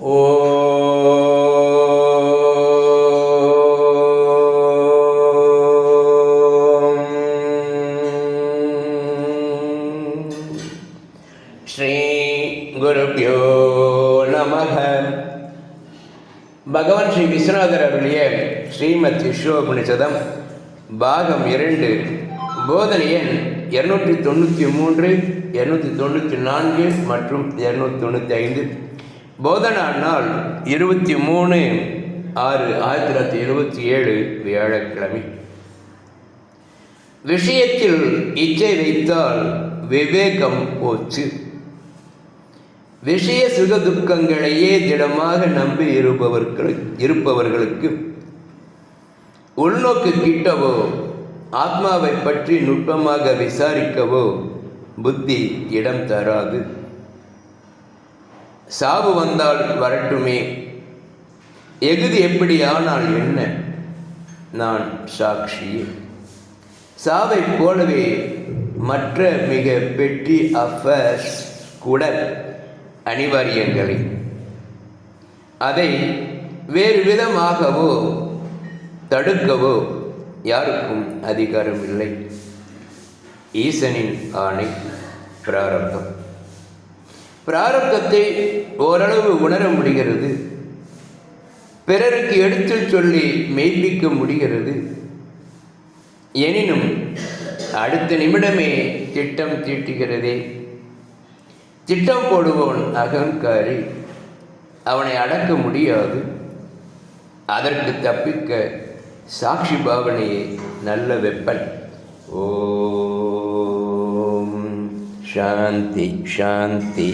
ஓம் ஸ்ரீ குருபியோ நமக பகவான் ஸ்ரீ விஸ்வநாதர் அவருடைய ஸ்ரீமத் விஸ்வோபனிஷதம் பாகம் இரண்டு போதனை எண் இருநூற்றி தொண்ணூற்றி மூன்று இரநூத்தி தொண்ணூற்றி நான்கு மற்றும் இரநூத்தி தொண்ணூற்றி ஐந்து. போதனா நாள் இருபத்தி மூணு ஆறு ஆயிரத்தி தொள்ளாயிரத்தி எழுபத்தி ஏழு வியாழக்கிழமை. விஷயத்தில் இச்சை வைத்தால் விவேகம் போச்சு. விஷய சுக துக்கங்களையே திடமாக நம்பி இருப்பவர்கள் இருப்பவர்களுக்கு உள்நோக்கு கிட்டவோ ஆத்மாவை பற்றி நுட்பமாக விசாரிக்கவோ புத்தி இடம் தராது. சாவு வந்தால் வரட்டுமே. எகுதி எப்படியானால் என்ன? நான் சாட்சியே. சாவைப் போலவே மற்ற மிக பெட்டி அஃபர்ஸ் கூட அனிவாரியங்களே. அதை வேறு விதமாகவோ தடுக்கவோ யாருக்கும் அதிகாரம் இல்லை ஈசனின் ஆணை பிராரம்பம் பிராரப்தத்தை ஓரளவு உணர முடிகிறது. பிறருக்கு எடுத்துச் சொல்லி மெய்ப்பிக்க முடிகிறது. எனினும் அடுத்த நிமிடமே திட்டம் தீட்டுகிறதே. திட்டம் போடுபவன் அகங்காரி. அவனை அடக்க முடியாது. அதற்கு தப்பிக்க சாட்சி பாவனையே நல்ல வெப்பன். ஓ ಶಾಂತಿ ಶಾಂತಿ